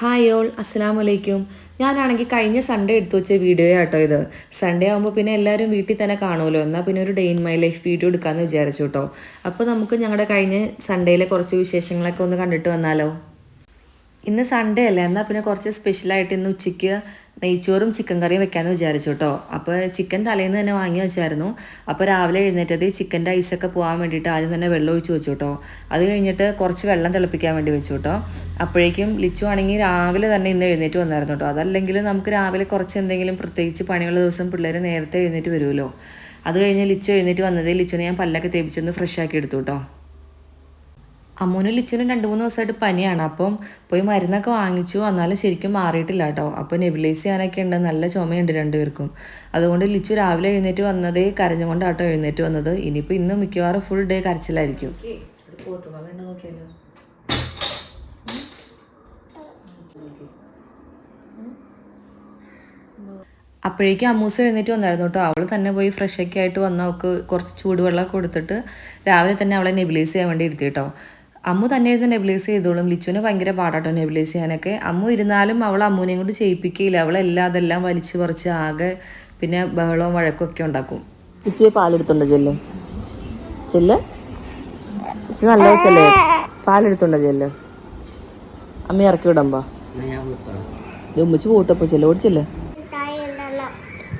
Hi all അസ്സലാം വലൈക്കും ഞാനാണെങ്കിൽ കഴിഞ്ഞ സൺഡേ എടുത്തു വെച്ച വീഡിയോ ആട്ടോ ഇത്. സൺഡേ ആകുമ്പോൾ പിന്നെ എല്ലാവരും വീട്ടിൽ തന്നെ കാണുമല്ലോ എന്നാൽ പിന്നെ ഒരു day in my life video എടുക്കാമെന്ന് വിചാരിച്ചു കേട്ടോ അപ്പോൾ നമുക്ക് ഞങ്ങളുടെ കഴിഞ്ഞ സൺഡേയിലെ കുറച്ച് വിശേഷങ്ങളൊക്കെ ഒന്ന് കണ്ടിട്ട് വന്നാലോ? ഇന്ന് സൺഡേ അല്ലേ? എന്നാൽ പിന്നെ കുറച്ച് സ്പെഷ്യലായിട്ട് ഇന്ന് ഉച്ചയ്ക്ക് നെയ്ച്ചോറും ചിക്കൻ കറിയും വെക്കാമെന്ന് വിചാരിച്ചു കേട്ടോ അപ്പോൾ ചിക്കൻ തലേന്ന് തന്നെ വാങ്ങി വെച്ചായിരുന്നു. അപ്പോൾ രാവിലെ എഴുന്നേറ്റത് ചിക്കന്റെ ഐസൊക്കെ പോകാൻ വേണ്ടിയിട്ട് ആദ്യം തന്നെ വെള്ളം ഒഴിച്ച് വെച്ചു കേട്ടോ അത് കഴിഞ്ഞിട്ട് കുറച്ച് വെള്ളം തിളപ്പിക്കാൻ വേണ്ടി വെച്ചു കേട്ടോ അപ്പോഴേക്കും ലിച്ചു ആണെങ്കിൽ രാവിലെ തന്നെ ഇന്ന് എഴുന്നേറ്റ് വന്നായിരുന്നു കേട്ടോ അതല്ലെങ്കിൽ നമുക്ക് രാവിലെ കുറച്ച് എന്തെങ്കിലും പ്രത്യേകിച്ച് പണിയുള്ള ദിവസം പിള്ളേർ നേരത്തെ എഴുന്നേറ്റ് വരുമല്ലോ അത് കഴിഞ്ഞ് ലിച്ചു എഴുന്നേറ്റ് വന്നതേ ലിച്ചുനെ ഞാൻ പല്ലൊക്കെ തേപ്പിച്ചൊന്ന് ഫ്രഷ് ആക്കി എടുത്തു കേട്ടോ അമ്മൂനും ലിച്ചുനും രണ്ട് മൂന്ന് ദിവസമായിട്ട് പനിയാണ്. അപ്പം പോയി മരുന്നൊക്കെ വാങ്ങിച്ചു. എന്നാലും ശരിക്കും മാറിയിട്ടില്ല കേട്ടോ. അപ്പോൾ നെബിലൈസ് ചെയ്യാനൊക്കെ ഉണ്ട്. നല്ല ചുമയുണ്ട് രണ്ടുപേർക്കും. അതുകൊണ്ട് ലിച്ചു രാവിലെ എഴുന്നേറ്റ് വന്നതേ കരഞ്ഞുകൊണ്ടാട്ടോ എഴുന്നേറ്റ് വന്നത്. ഇനിയിപ്പോൾ ഇന്ന് മിക്കവാറും ഫുൾ ഡേ കരച്ചിലായിരിക്കും. അപ്പോഴേക്കും അമ്മൂസ് എഴുന്നേറ്റ് വന്നായിരുന്നു കേട്ടോ. അവൾ തന്നെ പോയി ഫ്രഷ് ഒക്കെ ആയിട്ട് വന്ന് അവൾക്ക് കുറച്ച് ചൂടുവെള്ളമൊക്കെ കൊടുത്തിട്ട് രാവിലെ തന്നെ അവളെ നെബിലൈസ് ചെയ്യാൻ വേണ്ടി ഇരുത്തി കേട്ടോ. അമ്മു തന്നെ ഇരുന്ന് നെബിലൈസ് ചെയ്തോളും. ലിച്ചുവിന് ഭയങ്കര പാടാട്ടോ നെബിലൈസ് ചെയ്യാനൊക്കെ. അമ്മു ഇരുന്നാലും അവൾ അമ്മുവിനെയും കൊണ്ട് ചെയ്യിപ്പിക്കുകയില്ല. അവളെല്ലാം അതെല്ലാം വലിച്ചു പറിച്ച് ആകെ പിന്നെ ബഹളവും വഴക്കും ഒക്കെ ഉണ്ടാക്കും. ലിച്ചുയെ പാലെടുത്തുണ്ടോ ചെല്ല്? ചെല്ല്? ലിച്ചു നല്ല വെച്ചല്ലേ പാലെടുത്തുണ്ടോ ചെല്ല്? അമ്മ ഇറക്കി വിടമ്പോ. ഉമ്മച്ച് പോട്ടപ്പോ ചെല്ല്. ഓടിച്ചല്ലേ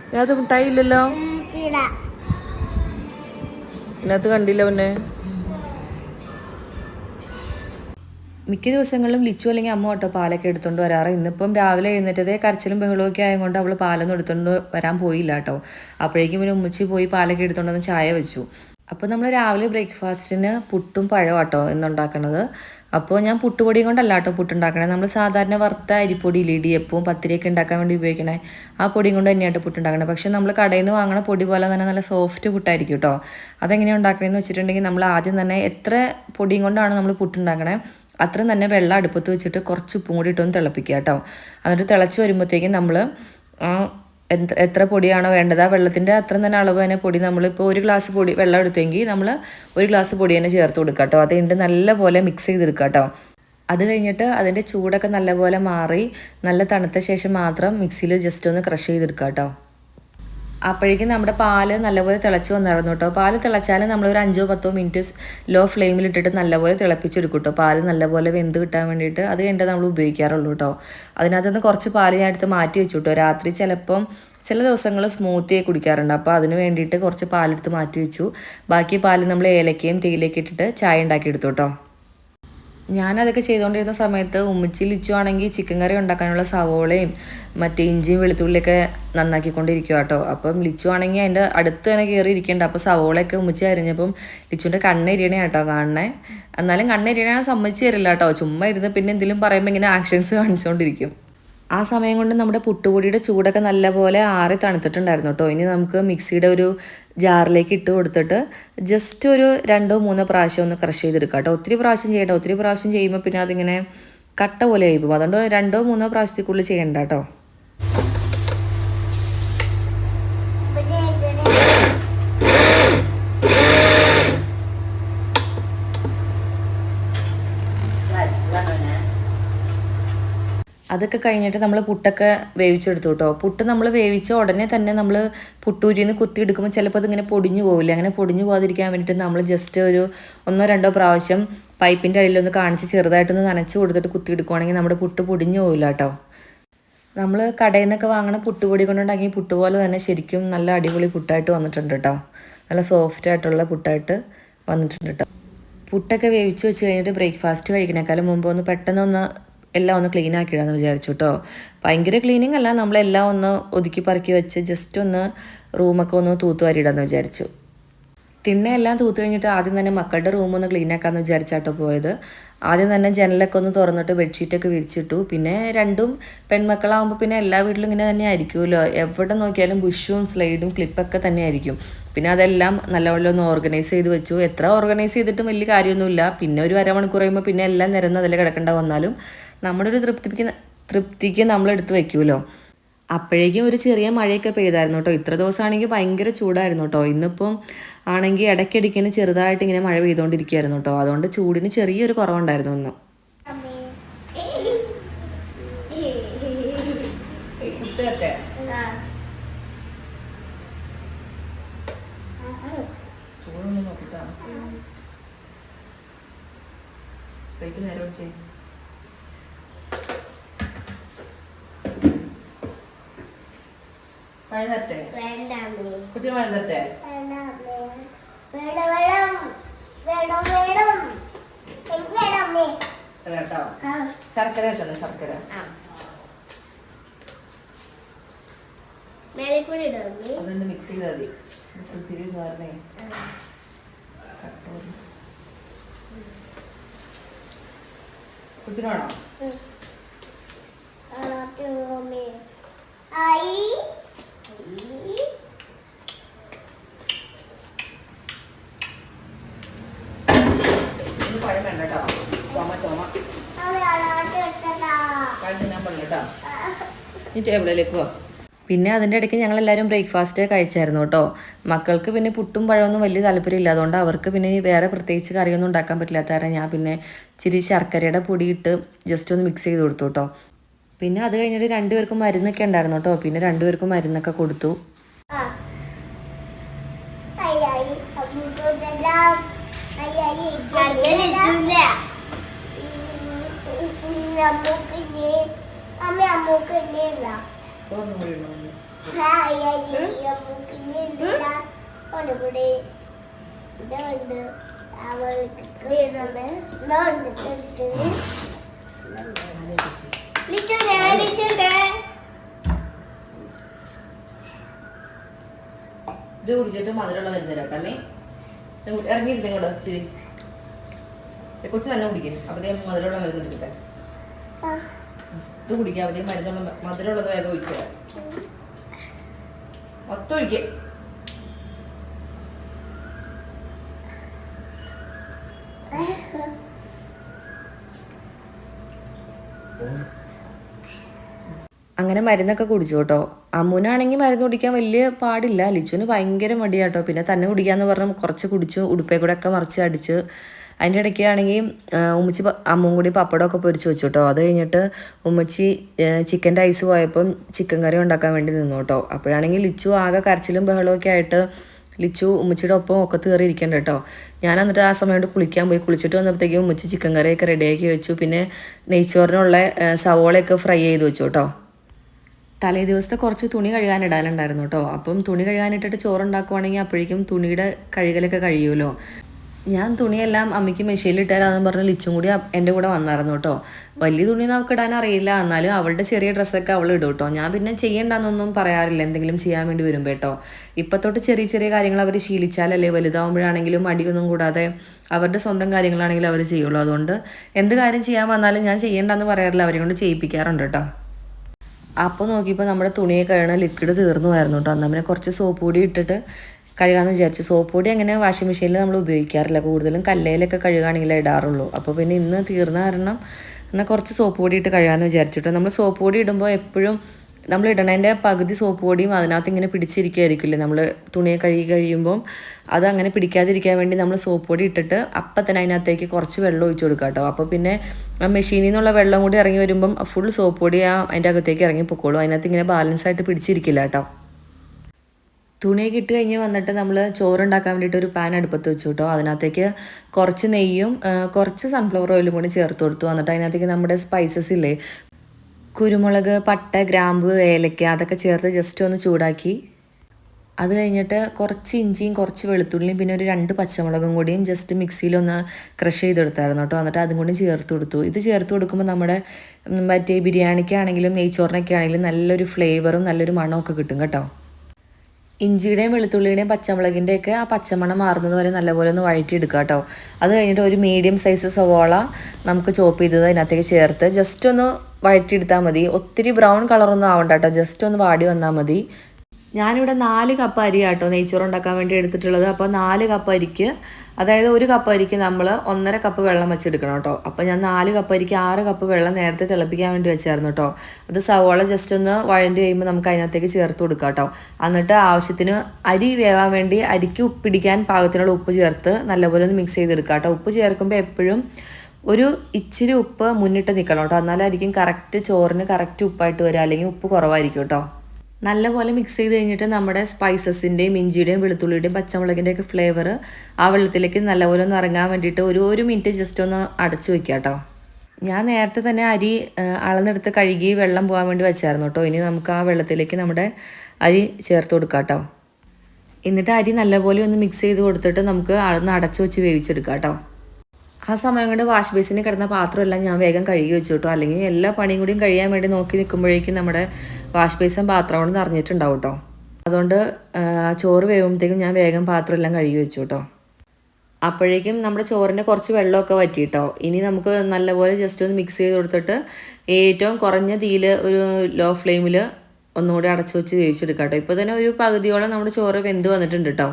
ഇതിനകത്ത് മിഠായി ഇല്ലല്ലോ? ഇതിനകത്ത് കണ്ടില്ല പിന്നെ. മിക്ക ദിവസങ്ങളിലും ലിച്ചു അല്ലെങ്കിൽ അമ്മ കേട്ടോ പാലൊക്കെ എടുത്തുകൊണ്ട് വരാറ്. ഇന്നിപ്പം രാവിലെ എഴുന്നേറ്റതേ കരച്ചിലും ബഹളമൊക്കെ ആയതുകൊണ്ട് അവൾ പാലൊന്നും എടുത്തുകൊണ്ട് വരാൻ പോയില്ല കേട്ടോ. അപ്പോഴേക്കും പിന്നെ ഉമ്മച്ചി പോയി പാലൊക്കെ എടുത്തുകൊണ്ട് വന്ന് ചായ വെച്ചു. അപ്പോൾ നമ്മൾ രാവിലെ ബ്രേക്ക്ഫാസ്റ്റിന് പുട്ടും പഴവും കേട്ടോ എന്നുണ്ടാക്കണത് അപ്പോൾ ഞാൻ പുട്ടുപൊടിയും കൊണ്ടല്ല കേട്ടോ പുട്ടുണ്ടാക്കണേ. നമ്മൾ സാധാരണ വറുത്ത അരിപ്പൊടി ഇടിയപ്പവും പത്തിരിയൊക്കെ ഉണ്ടാക്കാൻ വേണ്ടി ഉപയോഗിക്കണേ. ആ പൊടിയും കൊണ്ട് തന്നെയായിട്ട് പുട്ടുണ്ടാക്കണേ. പക്ഷേ നമ്മൾ കടയിൽ നിന്ന് വാങ്ങണ പൊടി പോലെ തന്നെ നല്ല സോഫ്റ്റ് പുട്ടായിരിക്കും കേട്ടോ. അതെങ്ങനെയാണ് ഉണ്ടാക്കണമെന്ന് വെച്ചിട്ടുണ്ടെങ്കിൽ നമ്മൾ ആദ്യം തന്നെ എത്ര പൊടിയും കൊണ്ടാണ് നമ്മൾ പുട്ടുണ്ടാക്കണേ? അത്രയും തന്നെ വെള്ളം അടുപ്പത്ത് വെച്ചിട്ട് കുറച്ച് ഉപ്പും കൂടി ഇട്ടൊന്ന് തിളപ്പിക്കുക കേട്ടോ. എന്നിട്ട് തിളച്ച് വരുമ്പോഴത്തേക്കും നമ്മൾ എത്ര എത്ര പൊടിയാണോ വേണ്ടത്? ആ വെള്ളത്തിന്റെ അത്രയും തന്നെ അളവ് തന്നെ പൊടി നമ്മളിപ്പോൾ ഒരു ഗ്ലാസ് പൊടി വെള്ളം എടുത്തെങ്കിൽ നമ്മൾ ഒരു ഗ്ലാസ് പൊടി തന്നെ ചേർത്ത് കൊടുക്കുക കേട്ടോ. അത് കഴിഞ്ഞിട്ട് നല്ലപോലെ മിക്സ് ചെയ്തെടുക്കുക കേട്ടോ. അത് കഴിഞ്ഞിട്ട് അതിന്റെ ചൂടൊക്കെ നല്ലപോലെ മാറി നല്ല തണുത്ത ശേഷം മാത്രം മിക്സിയിൽ ജസ്റ്റ് ഒന്ന് ക്രഷ് ചെയ്തെടുക്കുക കേട്ടോ. അപ്പോഴേക്കും നമ്മുടെ പാൽ നല്ലപോലെ തിളച്ച് വന്നിരുന്നു കേട്ടോ. പാൽ തിളച്ചാൽ നമ്മളൊരു അഞ്ചോ പത്തോ മിനിറ്റ് ലോ ഫ്ലെയിമിൽ ഇട്ടിട്ട് നല്ലപോലെ തിളപ്പിച്ചെടുക്കും കേട്ടോ. പാൽ നല്ലപോലെ വെന്ത് കിട്ടാൻ വേണ്ടിയിട്ട് അത് കഴിഞ്ഞിട്ട് നമ്മൾ ഉപയോഗിക്കാറുള്ളൂ കേട്ടോ. അതിനകത്ത് നിന്ന് കുറച്ച് പാൽ ഞാൻ എടുത്ത് മാറ്റി വെച്ചു കേട്ടോ. രാത്രി ചിലപ്പം ചില ദിവസങ്ങൾ സ്മൂത്തിയായി കുടിക്കാറുണ്ട്. അപ്പോൾ അതിന് വേണ്ടിയിട്ട് കുറച്ച് പാലെടുത്ത് മാറ്റി വെച്ചു. ബാക്കി പാൽ നമ്മൾ ഏലക്കയും തേയിലയൊക്കെ ഇട്ടിട്ട് ചായ ഉണ്ടാക്കി എടുത്തു കേട്ടോ. ഞാനതൊക്കെ ചെയ്തുകൊണ്ടിരുന്ന സമയത്ത് ഉമ്മച്ചി ലിച്ചു ആണെങ്കിൽ ചിക്കൻ കറി ഉണ്ടാക്കാനുള്ള സവോളയും മറ്റേ ഇഞ്ചിയും വെളുത്തുള്ളിയൊക്കെ നന്നാക്കിക്കൊണ്ടിരിക്കുക കേട്ടോ അപ്പം ലിച്ചു ആണെങ്കിൽ അതിന്റെ അടുത്ത് തന്നെ കയറി ഇരിക്കേണ്ട. അപ്പോൾ സവോളയൊക്കെ ഉമ്മച്ചി അരിഞ്ഞപ്പം ലിച്ചുവിന്റെ കണ്ണെരിയണേ കേട്ടോ കാണണേ. എന്നാലും കണ്ണരിയണേ സമ്മതിച്ച് തരില്ല കേട്ടോ ചുമ്മാ ഇരുന്ന് പിന്നെ എന്തെങ്കിലും പറയുമ്പോൾ ഇങ്ങനെ ആക്ഷൻസ് കാണിച്ചുകൊണ്ടിരിക്കും ആ സമയം കൊണ്ട് നമ്മുടെ പുട്ടുപൊടിയുടെ ചൂടൊക്കെ നല്ലപോലെ ആറി തണുത്തിട്ടുണ്ടായിരുന്നു കേട്ടോ ഇനി നമുക്ക് മിക്സിയുടെ ഒരു ജാറിലേക്ക് ഇട്ട് കൊടുത്തിട്ട് ജസ്റ്റ് ഒരു രണ്ടോ മൂന്നോ പ്രാവശ്യം ഒന്ന് ക്രഷ് ചെയ്തെടുക്കുക കേട്ടോ ഒത്തിരി പ്രാവശ്യം ചെയ്യേണ്ട. ഒത്തിരി പ്രാവശ്യം ചെയ്യുമ്പോൾ പിന്നെ അതിങ്ങനെ കട്ട പോലെ ആയിപ്പോകും അതുകൊണ്ട് രണ്ടോ മൂന്നോ പ്രാവശ്യത്തേക്കുള്ളിൽ ചെയ്യണ്ട കേട്ടോ അതൊക്കെ കഴിഞ്ഞിട്ട് നമ്മൾ പുട്ടൊക്കെ വേവിച്ചെടുത്തു കേട്ടോ പുട്ട് നമ്മൾ വേവിച്ച ഉടനെ തന്നെ നമ്മൾ പുട്ടൂരിയിൽ നിന്ന് കുത്തിയെടുക്കുമ്പോൾ ചിലപ്പോൾ അതിങ്ങനെ പൊടിഞ്ഞു പോവില്ല? അങ്ങനെ പൊടിഞ്ഞു പോകാതിരിക്കാൻ വേണ്ടിയിട്ട് നമ്മൾ ജസ്റ്റ് ഒരു ഒന്നോ രണ്ടോ പ്രാവശ്യം പൈപ്പിന്റെ അടിയിലൊന്ന് കാണിച്ച് ചെറുതായിട്ടൊന്ന് നനച്ച് കൊടുത്തിട്ട് കുത്തിയെടുക്കുവാണെങ്കിൽ നമ്മുടെ പുട്ട് പൊടിഞ്ഞു പോവില്ല കേട്ടോ നമ്മൾ കടയിൽ നിന്നൊക്കെ വാങ്ങണ പുട്ടുപൊടി കൊണ്ടുണ്ടാക്കി പുട്ട് പോലെ തന്നെ ശരിക്കും നല്ല അടിപൊളി പുട്ടായിട്ട് വന്നിട്ടുണ്ട് കേട്ടോ നല്ല സോഫ്റ്റ് ആയിട്ടുള്ള പുട്ടായിട്ട് വന്നിട്ടുണ്ട് കേട്ടോ പുട്ടൊക്കെ വേവിച്ച് വെച്ച് കഴിഞ്ഞിട്ട് ബ്രേക്ക്ഫാസ്റ്റ് കഴിക്കണേക്കാളും മുമ്പ് ഒന്ന് പെട്ടെന്ന് ഒന്ന് എല്ലാം ഒന്ന് ക്ലീൻ ആക്കിയിടാന്ന് വിചാരിച്ചു കേട്ടോ ഭയങ്കര ക്ലീനിങ് അല്ല നമ്മളെല്ലാം ഒന്ന് ഒതുക്കി പറക്കി വെച്ച് ജസ്റ്റ് ഒന്ന് റൂമൊക്കെ ഒന്ന് തൂത്തുവാരിയിടാന്ന് വിചാരിച്ചു. തിണ്ണയെല്ലാം തൂത്ത് കഴിഞ്ഞിട്ട് ആദ്യം തന്നെ മക്കളുടെ റൂം ഒന്ന് ക്ലീൻ ആക്കാമെന്ന് വിചാരിച്ചാട്ടോ പോയത്. ആദ്യം തന്നെ ജനലൊക്കെ ഒന്ന് തുറന്നിട്ട് ബെഡ്ഷീറ്റൊക്കെ വിരിച്ചിട്ടു. പിന്നെ രണ്ടും പെൺമക്കളാകുമ്പോൾ പിന്നെ എല്ലാ വീട്ടിലും ഇങ്ങനെ തന്നെ ആയിരിക്കുമല്ലോ. എവിടെ നോക്കിയാലും ബുഷും സ്ലൈഡും ക്ലിപ്പൊക്കെ തന്നെ ആയിരിക്കും. പിന്നെ അതെല്ലാം നല്ലപോലെ ഒന്ന് ഓർഗനൈസ് ചെയ്ത് വെച്ചു. എത്ര ഓർഗനൈസ് ചെയ്തിട്ടും വലിയ കാര്യമൊന്നുമില്ല. പിന്നെ ഒരു അരമണിക്കൂർ കഴിയുമ്പോൾ പിന്നെ എല്ലാം നിരന്ന് അതിൽ കിടക്കേണ്ട വന്നാലും നമ്മുടെ ഒരു തൃപ്തിക്ക് തൃപ്തിക്ക് നമ്മൾ എടുത്തു വെക്കുമല്ലോ അപ്പോഴേക്കും ഒരു ചെറിയ മഴയൊക്കെ പെയ്തായിരുന്നു കേട്ടോ. ഇത്ര ദിവസമാണെങ്കിൽ ഭയങ്കര ചൂടായിരുന്നു കേട്ടോ. ഇന്നിപ്പം ആണെങ്കിൽ ഇടയ്ക്കിടയ്ക്ക് ചെറുതായിട്ട് ഇങ്ങനെ മഴ പെയ്തുകൊണ്ടിരിക്കുകയായിരുന്നു കേട്ടോ. അതുകൊണ്ട് ചൂടിന് ചെറിയൊരു കുറവുണ്ടായിരുന്നു ഒന്ന് ചൂടൊന്നും നോക്കിട്ടാണ് കഴിക്കുന്നേരം ചെയ്യും മഴ തരട്ടെ കൊച്ചിന് മഴ തരട്ടെ കേട്ടോ. ശർക്കര കേട്ടോ ശർക്കര. അതുകൊണ്ട് മിക്സ് ചെയ്താൽ മതി. ഫ്രിഡ്ജിൽ പറഞ്ഞേ കൊച്ചിന് വേണോ ആയി ഇത് പഴം വേണ്ട കേട്ടോ ചുമ ചുമ പഴം തിന്നാൻ പാടില്ല കേട്ടോ ഈ ടേബിളിലേക്ക് പോ പിന്നെ അതിന്റെ ഇടയ്ക്ക് ഞങ്ങൾ എല്ലാവരും ബ്രേക്ക്ഫാസ്റ്റ് കഴിച്ചായിരുന്നു കേട്ടോ. മക്കൾക്ക് പിന്നെ പുട്ടും പഴമൊന്നും വലിയ താല്പര്യമില്ല. അതുകൊണ്ട് അവർക്ക് പിന്നെ വേറെ പ്രത്യേകിച്ച് കറിയൊന്നും ഉണ്ടാക്കാൻ പറ്റില്ലാത്ത കാരണം ഞാൻ പിന്നെ ഇച്ചിരി ശർക്കരയുടെ പൊടിയിട്ട് ജസ്റ്റ് ഒന്ന് മിക്സ് ചെയ്ത് കൊടുത്തു കേട്ടോ. പിന്നെ അത് കഴിഞ്ഞിട്ട് രണ്ടുപേർക്കും മരുന്നൊക്കെ ഉണ്ടായിരുന്നു കേട്ടോ. പിന്നെ രണ്ടുപേർക്കും മരുന്നൊക്കെ കൊടുത്തു. അമ്മ അമ്മൂക്കില്ല ഒന്നുകൂടി ഇതുണ്ട് അവൾക്ക് ഇത് കുടിച്ചിട്ട് മധുരമുള്ള മരുന്ന് തരാട്ടമ്മേ ഇറങ്ങിയിരുന്നു ഇങ്ങോട്ട് ഇച്ചിരി. കൊച്ചു തന്നെ കുടിക്കും. അപ്പത്തേക്കും മധുരമുള്ള മരുന്ന് എടുക്കട്ടെ ഇത് കുടിക്കാൻ അപ്പത്തേക്കും മരുന്നുള്ള മധുരമുള്ളത് വേഗം ഒഴിച്ചു തരാം. മൊത്തം ഒഴിക്കുക അങ്ങനെ മരുന്നൊക്കെ കുടിച്ചു കേട്ടോ. അമ്മുനാണെങ്കിൽ മരുന്ന് കുടിക്കാൻ വലിയ പാടില്ല. ലിച്ചുവിന് ഭയങ്കര മടിയാട്ടോ. പിന്നെ തന്നെ കുടിക്കാന്ന് പറഞ്ഞ് കുറച്ച് കുടിച്ചു ഉടുപ്പേ കൂടെ ഒക്കെ മറിച്ച് അടിച്ച്. അതിന്റെ ഇടയ്ക്ക് ആണെങ്കിൽ ഉമ്മച്ചി അമ്മും കൂടി പപ്പടമൊക്കെ പൊരിച്ച് വെച്ചു കേട്ടോ അത് കഴിഞ്ഞിട്ട് ഉമ്മച്ചി ചിക്കൻ റൈസ് പോയപ്പം ചിക്കൻ കറി ഉണ്ടാക്കാൻ വേണ്ടി നിന്നു കേട്ടോ. അപ്പോഴാണെങ്കിൽ ലിച്ചു ആകെ കരച്ചിലും ബഹളമൊക്കെ ആയിട്ട് ലിച്ചു ഉമ്മച്ചിയുടെ ഒപ്പം ഒക്കെ കയറി ഇരിക്കണ്ട കേട്ടോ. ഞാൻ എന്നിട്ട് ആ സമയം കുളിക്കാൻ പോയി. കുളിച്ചിട്ട് വന്നപ്പോഴത്തേക്കും ഉമ്മച്ചി ചിക്കൻ കറിയൊക്കെ റെഡിയാക്കി വെച്ചു. പിന്നെ നെയ്ച്ചോറിനുള്ള സവോളയൊക്കെ ഫ്രൈ ചെയ്ത് വെച്ചു കേട്ടോ. തലേ ദിവസത്തെ കുറച്ച് തുണി കഴുകാനിടാനുണ്ടായിരുന്നു കേട്ടോ. അപ്പം തുണി കഴുകാനിട്ടിട്ട് ചോറുണ്ടാക്കുവാണെങ്കിൽ അപ്പോഴേക്കും തുണിയുടെ കഴുകലൊക്കെ കഴിയുമല്ലോ. ഞാൻ തുണിയെല്ലാം അമ്മയ്ക്ക് മെഷീനിൽ ഇട്ടാലാന്ന് പറഞ്ഞ് ലിച്ചും കൂടി എന്റെ കൂടെ വന്നായിരുന്നു കേട്ടോ. വലിയ തുണി നമുക്ക് ഇടാൻ അറിയില്ല. എന്നാലും അവളുടെ ചെറിയ ഡ്രസ്സൊക്കെ അവൾ ഇടും കേട്ടോ. ഞാൻ പിന്നെ ചെയ്യണ്ടെന്നൊന്നും പറയാറില്ല. എന്തെങ്കിലും ചെയ്യാൻ വേണ്ടി വരുമ്പോൾ കേട്ടോ. ഇപ്പത്തൊട്ട് ചെറിയ ചെറിയ കാര്യങ്ങൾ അവർ ശീലിച്ചാലല്ലേ വലുതാവുമ്പോഴാണെങ്കിലും മടിയൊന്നും കൂടാതെ അവരുടെ സ്വന്തം കാര്യങ്ങളാണെങ്കിലും അവർ ചെയ്യുള്ളൂ. അതുകൊണ്ട് എന്ത് കാര്യം ചെയ്യാൻ വന്നാലും ഞാൻ ചെയ്യണ്ടെന്ന് പറയാറില്ല. അവരെ കൊണ്ട് ചെയ്യിപ്പിക്കാറുണ്ട് കേട്ടോ. അപ്പോൾ നോക്കിയപ്പോൾ നമ്മുടെ തുണിയെ കഴിയണ ലിക്വിഡ് തീർന്നു ആയിരുന്നു കേട്ടോ. എന്നാൽ കുറച്ച് സോപ്പ് കൂടി ഇട്ടിട്ട് കഴുകാമെന്ന് വിചാരിച്ചു സോപ്പ് പൊടി അങ്ങനെ വാഷിംഗ് മെഷീനിൽ നമ്മൾ ഉപയോഗിക്കാറില്ല. കൂടുതലും കല്ലയിലൊക്കെ കഴുകുകയാണെങ്കിലേ ഇടാറുള്ളൂ. അപ്പോൾ പിന്നെ ഇന്ന് തീർന്ന കാരണം എന്നാൽ കുറച്ച് സോപ്പ് പൊടി ഇട്ട് കഴുകാമെന്ന് വിചാരിച്ചിട്ട് നമ്മൾ സോപ്പ് പൊടി ഇടുമ്പോൾ എപ്പോഴും നമ്മൾ ഇടണതിന്റെ പകുതി സോപ്പ് പൊടിയും അതിനകത്ത് ഇങ്ങനെ പിടിച്ചിരിക്കുമായിരിക്കില്ലേ നമ്മൾ തുണിയെ കഴുകി കഴിയുമ്പം അത് അങ്ങനെ പിടിക്കാതിരിക്കാൻ വേണ്ടി നമ്മൾ സോപ്പ് പൊടി ഇട്ടിട്ട് അപ്പം തന്നെ അതിനകത്തേക്ക് കുറച്ച് വെള്ളം ഒഴിച്ചു കൊടുക്കുക കേട്ടോ. അപ്പോൾ പിന്നെ ആ മെഷീനിൽ നിന്നുള്ള വെള്ളം കൂടി ഇറങ്ങി വരുമ്പം ഫുൾ സോപ്പ് പൊടി ആ അതിന്റെ അകത്തേക്ക് ഇറങ്ങി പൊക്കോളൂ. അതിനകത്ത് ഇങ്ങനെ ബാലൻസ് ആയിട്ട് പിടിച്ചിരിക്കില്ല കേട്ടോ. തുണിയൊക്കെ ഇട്ട് കഴിഞ്ഞ് വന്നിട്ട് നമ്മൾ ചോറുണ്ടാക്കാൻ വേണ്ടിയിട്ട് ഒരു പാൻ അടുപ്പത്ത് വെച്ചു കേട്ടോ അതിനകത്തേക്ക് കുറച്ച് നെയ്യും കുറച്ച് സൺഫ്ലവർ ഓയിലും കൂടി ചേർത്ത് കൊടുത്തു. എന്നിട്ട് അതിനകത്തേക്ക് നമ്മുടെ സ്പൈസസ് ഇല്ലേ കുരുമുളക് പട്ട ഗ്രാമ്പ് ഏലക്ക അതൊക്കെ ചേർത്ത് ജസ്റ്റ് ഒന്ന് ചൂടാക്കി. അത് കഴിഞ്ഞിട്ട് കുറച്ച് ഇഞ്ചിയും കുറച്ച് വെളുത്തുള്ളിയും പിന്നെ ഒരു രണ്ട് പച്ചമുളകും കൂടിയും ജസ്റ്റ് മിക്സിയിലൊന്ന് ക്രഷ് ചെയ്തെടുത്തായിരുന്നു കേട്ടോ എന്നിട്ട് അതും കൂടി ചേർത്ത് കൊടുത്തു. ഇത് ചേർത്ത് കൊടുക്കുമ്പോൾ നമ്മുടെ മറ്റേ ബിരിയാണിക്കാണെങ്കിലും നെയ്ച്ചോറിനൊക്കെ ആണെങ്കിലും നല്ലൊരു ഫ്ലേവറും നല്ലൊരു മണമൊക്കെ കിട്ടും കേട്ടോ. ഇഞ്ചിയുടെയും വെളുത്തുള്ളിയുടെയും പച്ചമുളകിന്റെയൊക്കെ ആ പച്ചമണം മാറുന്നത് വരെ നല്ലപോലെ ഒന്ന് വഴറ്റിയെടുക്കുക കേട്ടോ. അത് കഴിഞ്ഞിട്ട് ഒരു മീഡിയം സൈസ് സവോള നമുക്ക് ചോപ്പ് ചെയ്തത് അതിനകത്തേക്ക് ചേർത്ത് ജസ്റ്റ് ഒന്ന് വഴറ്റിയെടുത്താൽ മതി. ഒത്തിരി ബ്രൗൺ കളറൊന്നും ആവണ്ട കേട്ടോ. ജസ്റ്റ് ഒന്ന് വാടി വന്നാൽ മതി. ഞാനിവിടെ നാല് കപ്പ് അരി കേട്ടോ നെയ്ച്ചോറ് ഉണ്ടാക്കാൻ വേണ്ടി എടുത്തിട്ടുള്ളത്. അപ്പോൾ നാല് കപ്പ് അരിക്ക് അതായത് ഒരു കപ്പ് അരിക്ക് നമ്മൾ ഒന്നര കപ്പ് വെള്ളം വെച്ചെടുക്കണം കേട്ടോ. അപ്പോൾ ഞാൻ നാല് കപ്പ് അരിക്ക് ആറ് കപ്പ് വെള്ളം നേരത്തെ തിളപ്പിക്കാൻ വേണ്ടി വെച്ചായിരുന്നു കേട്ടോ. അത് സവോള ജസ്റ്റ് ഒന്ന് വഴണ്ടി കഴിയുമ്പോൾ നമുക്ക് അതിനകത്തേക്ക് ചേർത്ത് കൊടുക്കാം കേട്ടോ. എന്നിട്ട് ആവശ്യത്തിന് അരി വേവാൻ വേണ്ടി അരിക്ക് ഉപ്പിടിക്കാൻ പാകത്തിനുള്ള ഉപ്പ് ചേർത്ത് നല്ലപോലെ ഒന്ന് മിക്സ് ചെയ്തെടുക്കുക കേട്ടോ. ഉപ്പ് ചേർക്കുമ്പോൾ എപ്പോഴും ഒരു ഇച്ചിരി ഉപ്പ് മുന്നിട്ട് നിൽക്കണം കേട്ടോ. എന്നാലായിരിക്കും കറക്റ്റ് ചോറിന് കറക്റ്റ് ഉപ്പായിട്ട് വരിക. അല്ലെങ്കിൽ ഉപ്പ് കുറവായിരിക്കും കേട്ടോ. നല്ലപോലെ മിക്സ് ചെയ്ത് കഴിഞ്ഞിട്ട് നമ്മുടെ സ്പൈസസിന്റെയും ഇഞ്ചിയുടെയും വെളുത്തുള്ളിയുടെയും പച്ചമുളകിന്റെ ഒക്കെ ഫ്ലേവർ ആ വെള്ളത്തിലേക്ക് നല്ലപോലെ ഒന്ന് ഇറങ്ങാൻ വേണ്ടിയിട്ട് ഒരു ഒരു മിനിറ്റ് ജസ്റ്റ് ഒന്ന് അടച്ചു വെക്കുക കേട്ടോ ഞാൻ നേരത്തെ തന്നെ അരി അളന്നെടുത്ത് കഴുകി വെള്ളം പോകാൻ വേണ്ടി വെച്ചായിരുന്നു കേട്ടോ ഇനി നമുക്ക് ആ വെള്ളത്തിലേക്ക് നമ്മുടെ അരി ചേർത്ത് കൊടുക്കാം കേട്ടോ എന്നിട്ട് അരി നല്ലപോലെ ഒന്ന് മിക്സ് ചെയ്ത് കൊടുത്തിട്ട് നമുക്ക് അളന്ന് അടച്ചു വെച്ച് വേവിച്ചെടുക്കാം കേട്ടോ ആ സമയം കൊണ്ട് വാഷ് ബേസിന് കിടന്ന പാത്രമെല്ലാം ഞാൻ വേഗം കഴുകി വെച്ചു കേട്ടോ. അല്ലെങ്കിൽ എല്ലാ പണിയും കൂടിയും കഴിയാൻ വേണ്ടി നോക്കി നിൽക്കുമ്പോഴേക്കും നമ്മുടെ വാഷ് ബേസും പാത്രം കൊണ്ട് നിറഞ്ഞിട്ടുണ്ടാവും കേട്ടോ. അതുകൊണ്ട് ചോറ് വേവുമ്പോഴത്തേക്കും ഞാൻ വേഗം പാത്രം എല്ലാം കഴുകി വെച്ചു കേട്ടോ. അപ്പോഴേക്കും നമ്മുടെ ചോറിന്റെ കുറച്ച് വെള്ളമൊക്കെ വറ്റിയിട്ടോ ഇനി നമുക്ക് നല്ലപോലെ ജസ്റ്റ് ഒന്ന് മിക്സ് ചെയ്ത് കൊടുത്തിട്ട് ഏറ്റവും കുറഞ്ഞ തീയിൽ ഒരു ലോ ഫ്ലെയിമിൽ ഒന്നുകൂടി അടച്ചു വെച്ച് വേവിച്ചെടുക്കാം കേട്ടോ. ഇപ്പോൾ തന്നെ ഒരു പകുതിയോളം നമ്മുടെ ചോറ് വെന്ത് വന്നിട്ടുണ്ട് കേട്ടോ.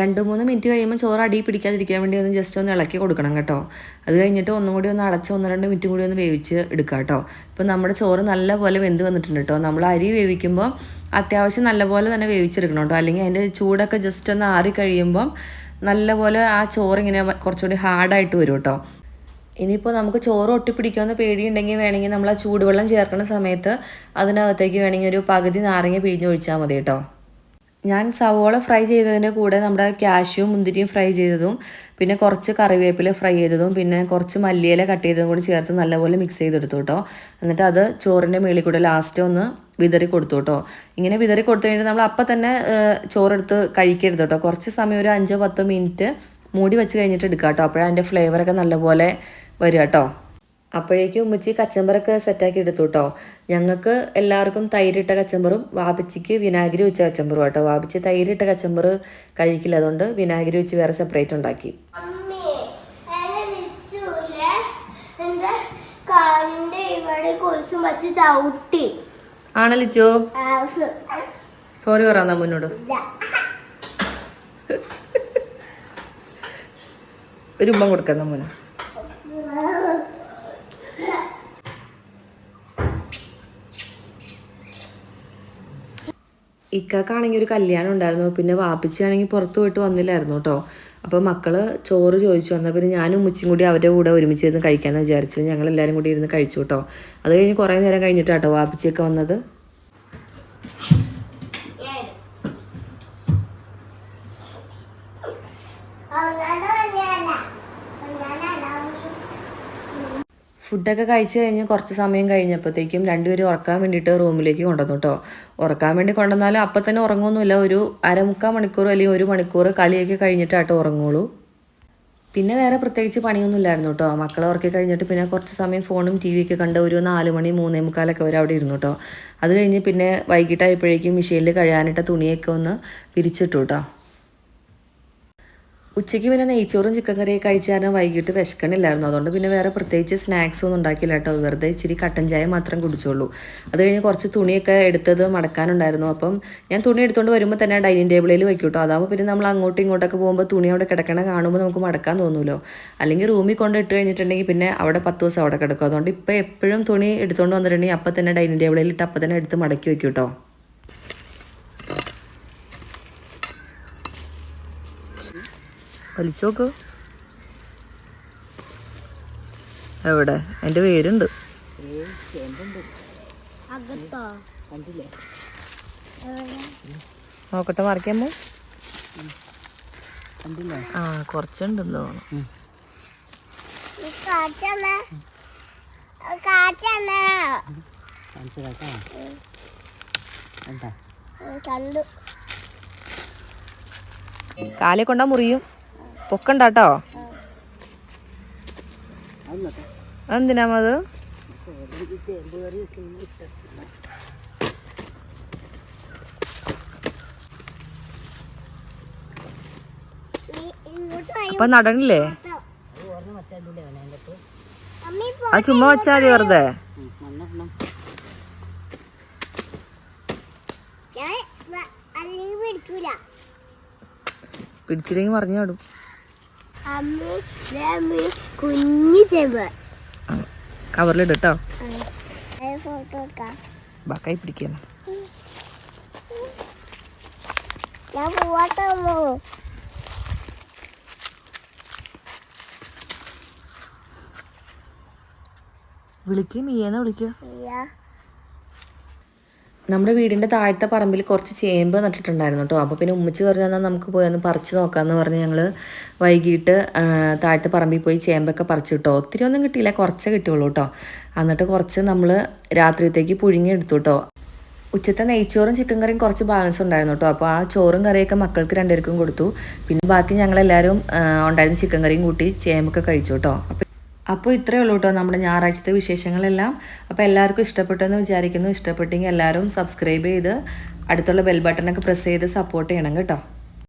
രണ്ട് മൂന്ന് മിനിറ്റ് കഴിയുമ്പോൾ ചോറ് അടി പിടിക്കാതിരിക്കാൻ വേണ്ടി ഒന്ന് ജസ്റ്റ് ഒന്ന് ഇളക്കി കൊടുക്കണം കേട്ടോ. അത് കഴിഞ്ഞിട്ട് ഒന്നും കൂടി ഒന്ന് അടച്ച് ഒന്ന് രണ്ട് മിനിറ്റും കൂടി ഒന്ന് വേവിച്ച് എടുക്കാം കേട്ടോ. ഇപ്പം നമ്മുടെ ചോറ് നല്ലപോലെ വെന്ത് വന്നിട്ടുണ്ട് കേട്ടോ. നമ്മൾ അരി വേവിക്കുമ്പോൾ അത്യാവശ്യം നല്ലപോലെ തന്നെ വേവിച്ചെടുക്കണം കേട്ടോ. അല്ലെങ്കിൽ അതിന്റെ ചൂടൊക്കെ ജസ്റ്റ് ഒന്ന് ആറി കഴിയുമ്പം നല്ലപോലെ ആ ചോറ് ഇങ്ങനെ കുറച്ചുകൂടി ഹാർഡായിട്ട് വരും കേട്ടോ. ഇനിയിപ്പോൾ നമുക്ക് ചോറ് ഒട്ടിപ്പിടിക്കുമെന്ന് പേടിയുണ്ടെങ്കിൽ വേണമെങ്കിൽ നമ്മൾ ആ ചൂടുവെള്ളം ചേർക്കുന്ന സമയത്ത് അതിനകത്തേക്ക് വേണമെങ്കിൽ ഒരു പകുതി നാരങ്ങ പിഴിഞ്ഞൊഴിച്ചാൽ മതി കേട്ടോ. ഞാൻ സവോള ഫ്രൈ ചെയ്തതിന്റെ കൂടെ നമ്മുടെ കാഷ്യും മുന്തിരിയും ഫ്രൈ ചെയ്തതും പിന്നെ കുറച്ച് കറിവേപ്പില ഫ്രൈ ചെയ്തതും പിന്നെ കുറച്ച് മല്ലിയില കട്ട് ചെയ്തതും കൂടി ചേർത്ത് നല്ലപോലെ മിക്സ് ചെയ്തെടുത്തു കേട്ടോ. എന്നിട്ട് അത് ചോറിന്റെ മേളിൽ കൂടെ ലാസ്റ്റ് ഒന്ന് വിതറി കൊടുത്തു കേട്ടോ. ഇങ്ങനെ വിതറി കൊടുത്തു കഴിഞ്ഞിട്ട് നമ്മൾ അപ്പം തന്നെ ചോറെടുത്ത് കഴിക്കരുത് കേട്ടോ. കുറച്ച് സമയം ഒരു അഞ്ചോ പത്തോ മിനിറ്റ് മൂടി വെച്ച് കഴിഞ്ഞിട്ട് എടുക്കാം കേട്ടോ. അപ്പോഴതിന്റെ ഫ്ലേവറൊക്കെ നല്ലപോലെ വരിക കേട്ടോ. അപ്പോഴേക്കും ഉമ്മച്ചി കച്ചമ്പറൊക്കെ സെറ്റാക്കി എടുത്തു കേട്ടോ ഞങ്ങൾക്ക് എല്ലാവർക്കും തൈരിട്ട കച്ചമ്പറും വാപിച്ചിക്ക് വിനാഗിരി വെച്ച കച്ചമ്പറും കേട്ടോ വാപിച്ച് തൈരിട്ട കച്ചമ്പറ് കഴിക്കില്ല. അതുകൊണ്ട് വിനാഗിരി വെച്ച് വേറെ സെപ്പറേറ്റ് ഉണ്ടാക്കി. ആണല്ലോ സോറി പറ മുന്നോട്. ഒരു ഉമ്മ കൊടുക്കാം നമ്മന് ഇക്കാക്കാണെങ്കിൽ ഒരു കല്യാണം ഉണ്ടായിരുന്നു. പിന്നെ വാപ്പിച്ചാണെങ്കിൽ പുറത്ത് പോയിട്ട് വന്നില്ലായിരുന്നു കേട്ടോ അപ്പോൾ മക്കൾ ചോറ് ചോദിച്ചു. വന്നാൽ പിന്നെ ഞാനും ഉമ്മച്ചിയും കൂടി അവരുടെ കൂടെ ഒരുമിച്ച് ഇരുന്ന് കഴിക്കാമെന്ന് വിചാരിച്ചു. ഞങ്ങൾ എല്ലാവരും കൂടി ഇരുന്ന് കഴിച്ചു കേട്ടോ അത് കഴിഞ്ഞ് കുറേ നേരം കഴിഞ്ഞിട്ടാട്ടോ വാപ്പിച്ചൊക്കെ വന്നത്. ഫുഡൊക്കെ കഴിച്ച് കഴിഞ്ഞ് കുറച്ച് സമയം കഴിഞ്ഞപ്പോഴത്തേക്കും രണ്ടുപേരും ഉറക്കാൻ വേണ്ടിയിട്ട് റൂമിലേക്ക് കൊണ്ടുവന്നു കേട്ടോ ഉറക്കാൻ വേണ്ടി കൊണ്ടുവന്നാലും അപ്പം തന്നെ ഉറങ്ങുമൊന്നുമില്ല ഒരു അരമുക്കാൽ മണിക്കൂർ അല്ലെങ്കിൽ ഒരു മണിക്കൂർ കളിയൊക്കെ കഴിഞ്ഞിട്ടാട്ടോ ഉറങ്ങുള്ളൂ. പിന്നെ വേറെ പ്രത്യേകിച്ച് പണിയൊന്നും ഇല്ലായിരുന്നു കേട്ടോ മക്കളെ ഉറക്കി കഴിഞ്ഞിട്ട് പിന്നെ കുറച്ച് സമയം ഫോണും ടി വിയൊക്കെ കണ്ട് ഒരു നാല് മണി മൂന്നേ മുക്കാലൊക്കെ വരെ അവിടെ ഇരുന്നു കേട്ടോ അത് കഴിഞ്ഞ് പിന്നെ വൈകിട്ടായപ്പോഴേക്കും മിഷീനിൽ കഴുകാനിട്ട തുണിയൊക്കെ ഒന്ന് വിരിച്ചിട്ടു കേട്ടോ ഉച്ചയ്ക്ക് പിന്നെ നെയ്ച്ചോറും ചിക്കൻ കറിയൊക്കെ കഴിച്ചാലും വൈകിട്ട് വിശക്കണില്ലായിരുന്നു. അതുകൊണ്ട് പിന്നെ വേറെ പ്രത്യേകിച്ച് സ്നാക്സ് ഒന്നും ഉണ്ടാക്കിയില്ല കേട്ടോ. വെറുതെ ഇച്ചിരി കട്ടൻ ചായ മാത്രം കുടിച്ചോളൂ അത് കഴിഞ്ഞ് കുറച്ച് തുണിയൊക്കെ എടുത്തത് മടക്കാനുണ്ടായിരുന്നു. അപ്പം ഞാൻ തുണി എടുത്തുകൊണ്ട് വരുമ്പോൾ തന്നെ ഡൈനിങ് ടേബിളിൽ വയ്ക്കും കേട്ടോ. അതാകുമ്പോൾ പിന്നെ നമ്മൾ അങ്ങോട്ടും ഇങ്ങോട്ടൊക്കെ പോകുമ്പോൾ തുണി അവിടെ കിടക്കണ കാണുമ്പോൾ നമുക്ക് മടക്കാൻ തോന്നുമല്ലോ അല്ലെങ്കിൽ റൂമിൽ കൊണ്ട് ഇട്ട് കഴിഞ്ഞിട്ടുണ്ടെങ്കിൽ പിന്നെ അവിടെ പത്ത് ദിവസം അവിടെ കിടക്കും. അതുകൊണ്ട് ഇപ്പോൾ എപ്പോഴും തുണി എടുത്തുകൊണ്ട് വന്നിട്ടുണ്ടെങ്കിൽ അപ്പം തന്നെ ഡൈനിങ് ടേബിളിൽ ഇട്ട് അപ്പം തന്നെ എടുത്ത് മടക്കി വയ്ക്കും കേട്ടോ. വലിച്ചു നോക്കൂ എവിടെ എന്റെ പേരുണ്ട് നോക്കട്ടെ മറിക്കാമോ ആ കുറച്ചുണ്ടല്ലോ ഈ കാറ്റെന്ന കാറ്റെന്ന കണ്ടു. കാലെ കൊണ്ടാ മുറിയും. പൊക്കണ്ടാട്ടോ. എന്തിനാമത്. അപ്പൊ നടണില്ലേ? ആ ചുമ്മാ വെച്ചാ മതി വെറുതെ പിടിച്ചില്ലെങ്കിൽ വിടും അമ്മി കുഞ്ഞു ചെമ്പ്. കവറിലിട് കേട്ടോ ബാക്കായി പിടിക്കാനോ ഞാൻ പോവാട്ടോ അമ്മോ. വിളിക്കുക മീയെന്ന് വിളിക്കുക ഇല്ല നമ്മുടെ വീടിന്റെ താഴത്തെ പറമ്പിൽ കുറച്ച് ചേമ്പ് നട്ടിട്ടുണ്ടായിരുന്നു കേട്ടോ അപ്പോൾ പിന്നെ ഉമ്മച്ചി പറഞ്ഞു തന്നാൽ നമുക്ക് പോയി ഒന്ന് പറിച്ച് നോക്കാമെന്ന് പറഞ്ഞ് ഞങ്ങൾ വൈകിട്ട് താഴത്തെ പറമ്പിൽ പോയി ചേമ്പൊക്കെ പറിച്ചു കിട്ടോ ഒത്തിരി ഒന്നും കിട്ടിയില്ല കുറച്ചേ കിട്ടിയുള്ളൂ കേട്ടോ എന്നിട്ട് കുറച്ച് നമ്മൾ രാത്രിയത്തേക്ക് പുഴുങ്ങിയെടുത്തു കേട്ടോ ഉച്ചത്തെ നെയ്ച്ചോറും ചിക്കൻ കറിയും കുറച്ച് ബാലൻസ് ഉണ്ടായിരുന്നു കേട്ടോ അപ്പോൾ ആ ചോറും കറിയൊക്കെ മക്കൾക്ക് രണ്ടുപേർക്കും കൊടുത്തു. പിന്നെ ബാക്കി ഞങ്ങളെല്ലാവരും ഉണ്ടായിരുന്ന ചിക്കൻ കറിയും കൂട്ടി ചേമ്പൊക്കെ കഴിച്ചു കേട്ടോ അപ്പോൾ അപ്പോൾ ഇത്രയേ ഉള്ളൂ കേട്ടോ നമ്മുടെ ഞായറാഴ്ചത്തെ വിശേഷങ്ങളെല്ലാം. അപ്പോൾ എല്ലാവർക്കും ഇഷ്ടപ്പെട്ടെന്ന് വിചാരിക്കുന്നു. ഇഷ്ടപ്പെട്ടെങ്കിൽ എല്ലാവരും സബ്സ്ക്രൈബ് ചെയ്ത് അടുത്തുള്ള ബെൽ ബട്ടണൊക്കെ പ്രസ് ചെയ്ത് സപ്പോർട്ട് ചെയ്യണം കേട്ടോ.